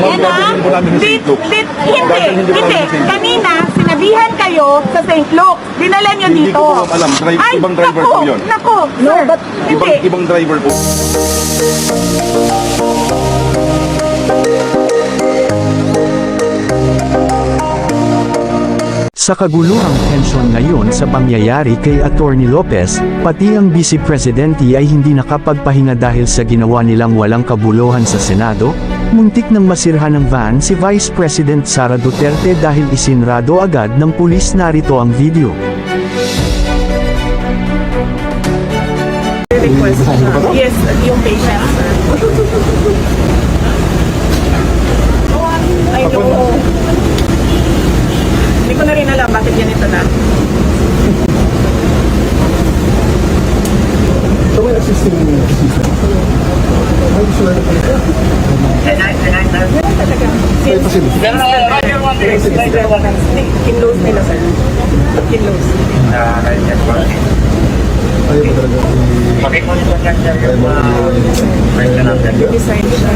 Yan ha? Dit, dit, hindi, hindi. Kanina, sinabihan kayo sa St. Luke. Dinala nyo Hindi dito. ko po alam. Drive- Ay, ibang driver naku, po yun. Naku, no, but, Ibang, hindi. ibang driver po. Sa kaguluhang tensyon ngayon sa pangyayari kay Attorney Lopez, pati ang Vice Presidente ay hindi nakapagpahinga dahil sa ginawa nilang walang kabuluhan sa Senado, muntik nang masirhan ng van si Vice President Sara Duterte dahil isinrado agad ng pulis narito ang video. Request. Yes, yung patient. I know. Hindi ko na rin alam bakit ganito na. Kinlose nila, sir. Kinlose. Design siya.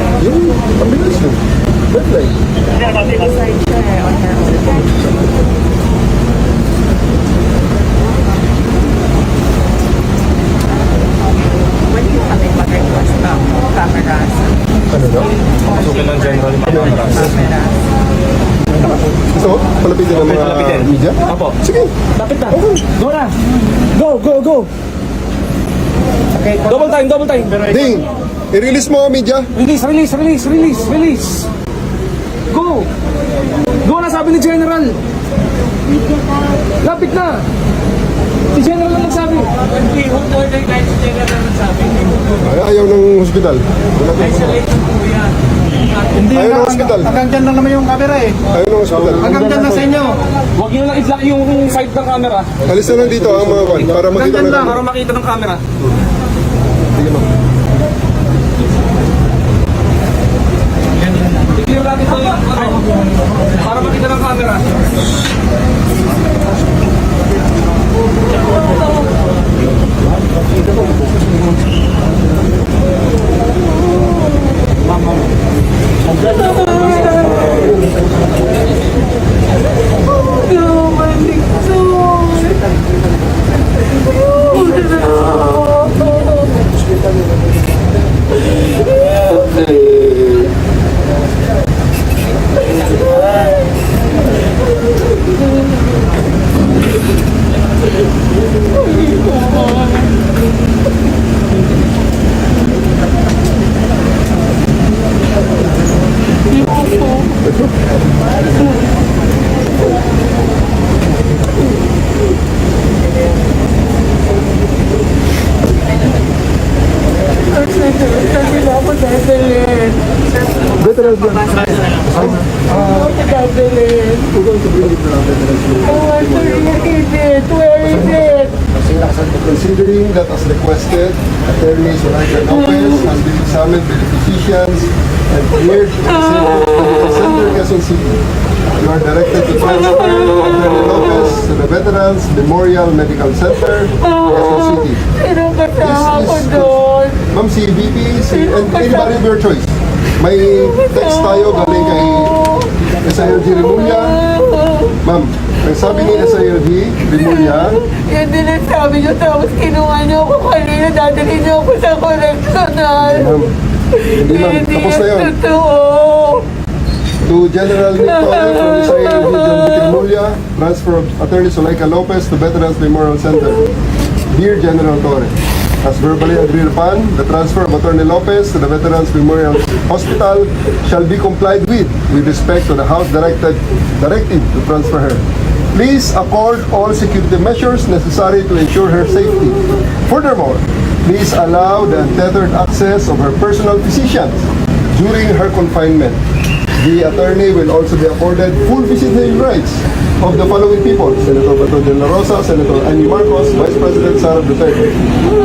Design siya eh, on her own. Pwede mo kami mag-request ng cameras. Cameras. So, palapitin ng mga media? Apo. Sige. Lapit na. Go na. Go, go, go. Okay, double time, double time. Ding, i-release mo media. Release, release, release, release, release. Go. Go na sabi ni General. Lapit na. Si General lang nagsabi. Ay, ayaw ng hospital. Hindi Ayaw ng hospital. Hanggang dyan lang naman yung camera eh. Ayaw ng hospital. Hanggang dyan lang sa inyo. Huwag nyo lang i-block yung side ng camera. Alis na lang dito ang mga kwan para makita Hanggang na lang para makita ng camera. Sige mo. I-clear natin ito yung ano, para makita ng camera. Veterans Considering that as requested, attorneys Veronica Lopez has been examined by the physicians and cleared to the Center, Quezon City. You are directed to transfer Attorney Lopez to the Veterans Memorial Medical Center, Quezon City. Sino kasama ko This is- doon? Ma'am, si VP, si, and anybody of your choice. May text tayo galing kay SILG Remulla. Ma'am, ang sabi ni SILG Remulla, Yan din ang sabi niyo, tapos kinuha niyo ako kanina, dadalhin niyo ako sa correctional. ma'am, hindi ma'am, tapos na yun. totoo. To General Nick Torre from SILG John Vic Remulla, transfer of Attorney Zuleika Lopez to Veterans Memorial Center. Dear General Torre, as verbally agreed upon, the transfer of Attorney Lopez to the Veterans Memorial Hospital shall be complied with with respect to the House directed directive to transfer her. Please accord all security measures necessary to ensure her safety. Furthermore, Please allow the untethered access of her personal physicians during her confinement. The attorney will also be afforded full visiting rights of the following people, Senator Bato de la Rosa, Senator Annie Marcos, Vice President Sara Duterte.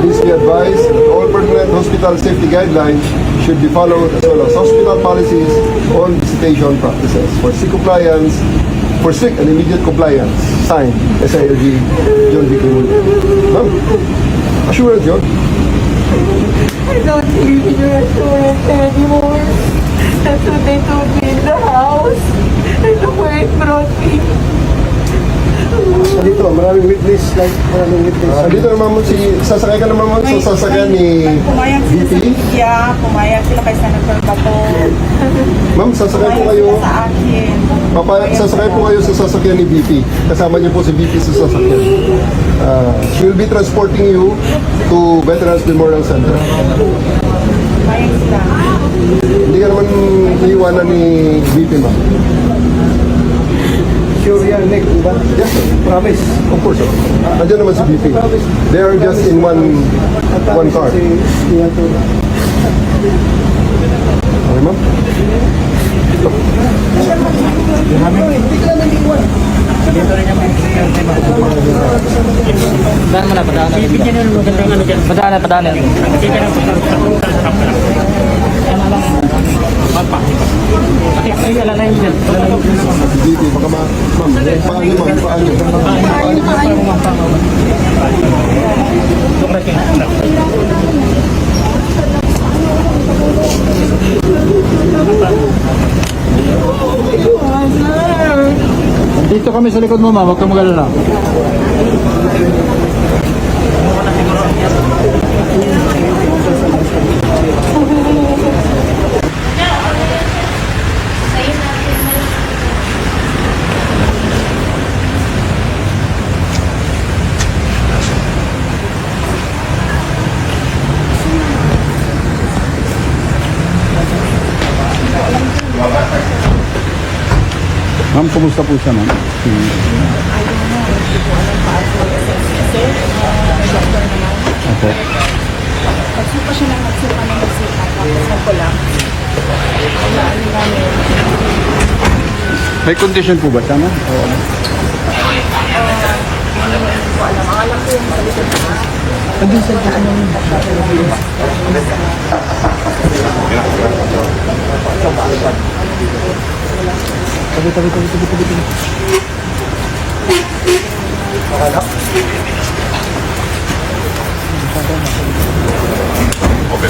Please be advised that all pertinent hospital safety guidelines should be followed as well as hospital policies on visitation practices. For sick compliance, for strict and immediate compliance, signed, SILG, John D. Ma'am, assurance yun. I don't live in your restaurant anymore. That's what they told me in the house. And look where it brought me. Dito, maraming witness, like, maraming witness. Ah, dito naman mo si, sasakay ka naman mo sa sasakyan ni Pumayag sila sa VP. media, pumayag sila kay Senator Bato. Ma'am, sasakay po Pumayag kayo. sila sa akin. Papa, sasakay po kayo sa sasakyan ni VP. Kasama niyo po si VP sa sasakyan. Ah, she will be transporting you to Veterans Memorial Center. Pumayag sila. Hindi ka naman iiwanan ni VP, ma'am. Sure yan, Nick, di ba? Yes, sir. Promise. Of course, sir. Nandiyan naman si VP. They are just in one one car. Si, si. Okay, ma'am? Padaan mo na, padaan na. Bibigyan na. Padaan na, padaan na. Ay, wala na yun dyan. Wala na yun. VP, baka ma... Ma'am, paano ma'am? Paano? Paano? Dito kami sa likod mo, ma. Huwag kang magalala. Ma'am, kumusta po siya, ma'am? Opo. Nagsupa siya ng nagsupa ng nagsupa. Tapos. May condition po ba siya, ma'am? 飛び飛び飛び飛び飛び飛びおはよう OK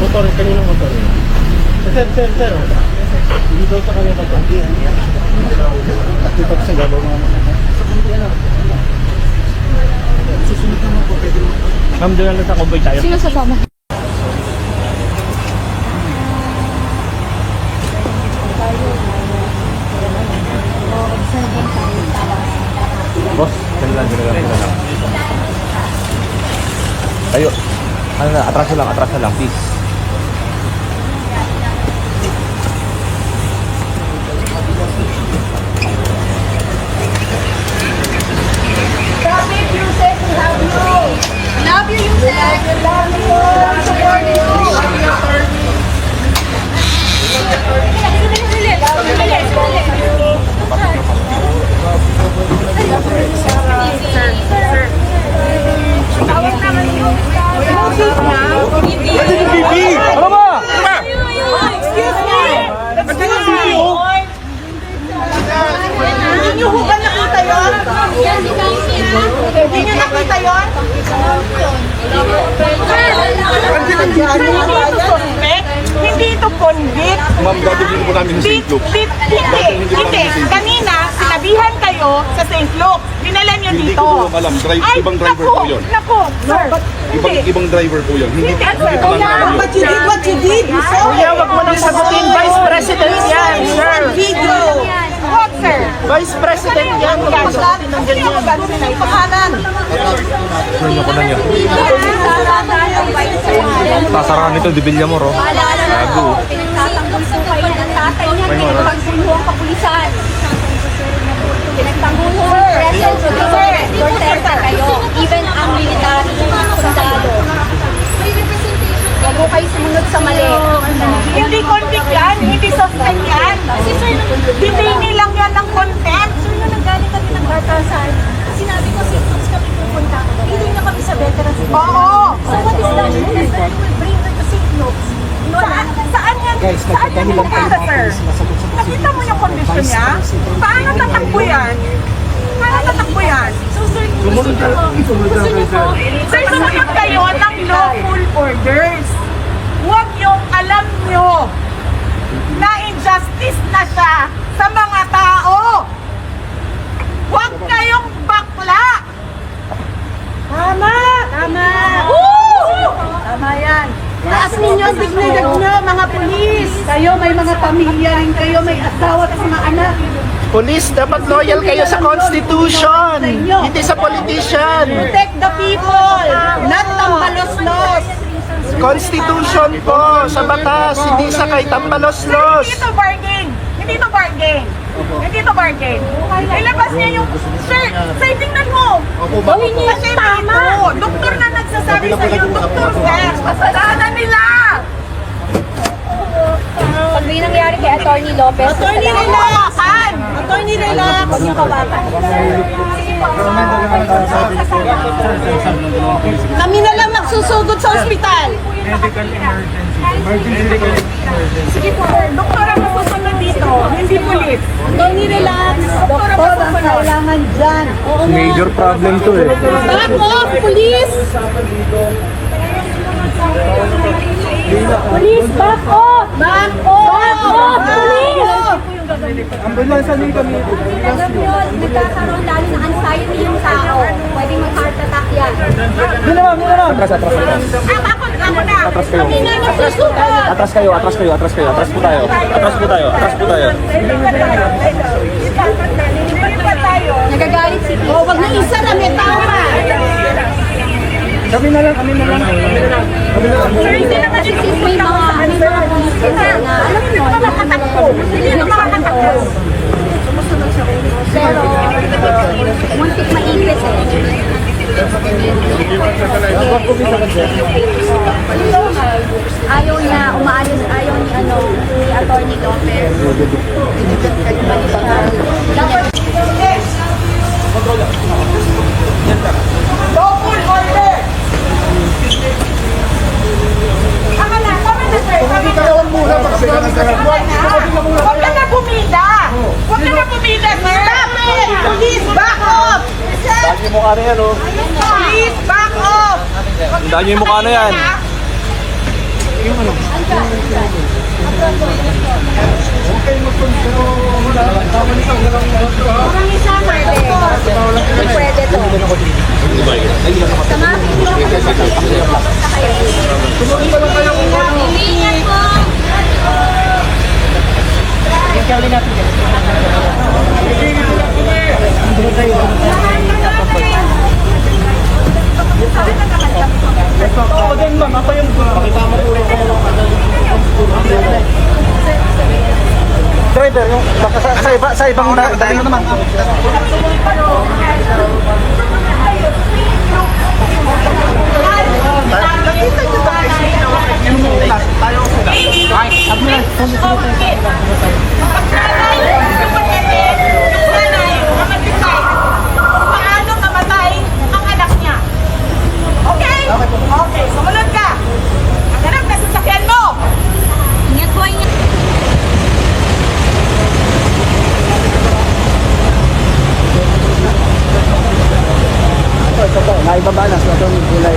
Motor, kanina motor. Sir, sir, sir. Dito sa kanina motor. Dito sa gabaw mga Ma'am, doon lang sa convoy tayo. Sino sasama? Boss, dyan lang, dyan lang, dyan lang. Tayo. Ano na, atraso lang, atraso lang, please. Love you, Yusek! Love you! Support you! Sir, sir. Tawag naman yung... Ma'am, dadalhin po namin sa Di, St. Luke. di, hindi, Hindi sa. Kanina, sinabihan kayo sa St. Luke. Dinala niyo Hindi dito. ko po alam. Drive- Ay, ibang driver naku, po yun. Naku, sir. Ibang, Hindi. ibang driver po yun. Hindi, Hindi, hindi sir. po namin alam yun. But you did what you did. You saw Kuya, wag mo nang sagutin. Vice President yan, sir. video. What, sir? Vice President yan. Huwag mo sagutin ng ganyan. Pangalan. Sasarahan nito, Dibilya mo, ro. Gago. Kayo ng tatay niya. Pinagtanggol ang kapulisan. Pinagtanggol po ang President Duterte kayo. Even ang military, sundalo. Huwag po kayo sumunod sa mali. Hindi convict yan. Hindi suspect yan. Ditini lang yan ng contempt. Sir, nung nanggaling kami ng batasan, sinabi ko, since kami pupunta, hindi na kami sa veterans. Oo. So what is that? Is that we will bring her to St. Luke's. Saan, saan yan? saan yan pupunta, sir? Nakita mo yung kondisyon niya? Paano tatakbo yan? Paano tatakbo yan? So sir, gusto niyo po, gusto niyo po, Sir, sumunod kayo ng lawful orders. Huwag yung alam nyo na injustice na siya sa mga tao. Huwag kayong bakla. Tama! Tama! Woo! Tama yan. Taas ninyo ang dignidad nyo, mga pulis. Kayo, may mga pamilya rin kayo, may asawa at mga anak. Police, dapat loyal kayo sa Constitution. Hindi sa politician. Protect the people, not tambalos-los. Constitution po, sa batas, hindi sa kay tambalos-los. Hindi to bargain. Hindi to bargain. Hindi to bargain. Ilabas niya yung... Sir, sir, tingnan mo. Gawin niyo yung tama. Doktor na nagsasabi sa iyo, doktor, sir. Kasalanan nila. pag may nangyari kay Attorney Lopez, Attorney, relax. Attorney, relax. Huwag niyo kawakan. Kami na lang magsusugod sa ospital. Sige po, doktor ang masusunod dito, hindi polis. Tony, relax. Doktor ang kailangan dyan. Oo nga. Major problem to eh. Back off, police! Police, back off! Back off! Back off, police! Ambulansya niyo kami. Alam niyo, nagkakaroon lalo ng anxiety yung tao. Pwedeng mag-heart attack yan. Atras, atras, atras. Ah, ako, ako na. Atras kayo. Kami na magsusugod. Atras kayo, atras kayo, atras kayo. Atras po tayo. Atras po tayo, atras po tayo. Nagagalit si O, wag na isa na may tama. Kami na lang, kami na lang. Sir, hindi naman Kasi may mga, may mga police kasi na, alam mo, makakatakbo. Hindi na makakatakbo. pero muntik maipit eh. Ayaw niya, umaalis, ayaw ni ano, ni Attorney Lopez. Dapat Lawful order. Tama na, tama na sir. Tama na. Huwag ka na bumida. Huwag ka na bumida, sir. Police, back off! Niyo yung mukha na yan, oh. Police, back off! Niyo yung mukha na yan. Parang isa pwede. Pwede to. Samahan niyo ako sa Ingat po. Ako din, ma'am. Ako yung pakita mo po. Driver, yung baka sa, sa, iba, sa ibang da, dali naman. Nakita niyo ba na Tayo sila. Okay sumunod ka. Ang harap na sasakyan mo. Ingat po, ingat. Ito, ito po. Naibabalance na itong gulay.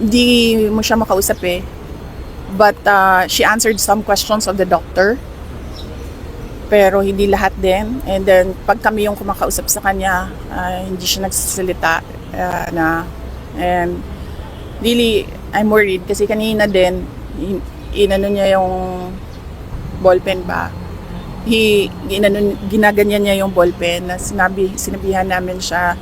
Hindi mo siya makausap eh. But uh, she answered some questions of the doctor. Pero hindi lahat din. And then, pag kami yung kumakausap sa kanya, ah, hindi siya nagsasalita ah, na. And really, I'm worried kasi kanina din, in- inano niya yung ballpen ba? He, inano, ginaganyan niya yung ballpen na sinabi, sinabihan namin siya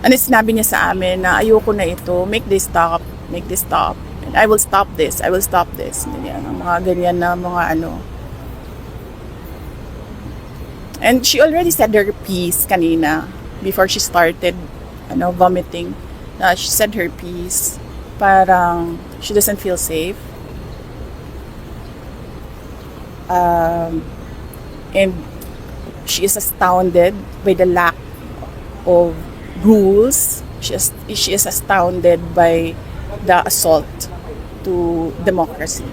ano sinabi niya sa amin na ayoko na ito, make this stop, make this stop. I will stop this, I will stop this. Ganyan, mga ganyan na mga ano. And she already said her piece kanina before she started ano, vomiting. Uh, she said her piece. Parang she doesn't feel safe. Um, and she is astounded by the lack of rules. She is, she is astounded by the assault to democracy.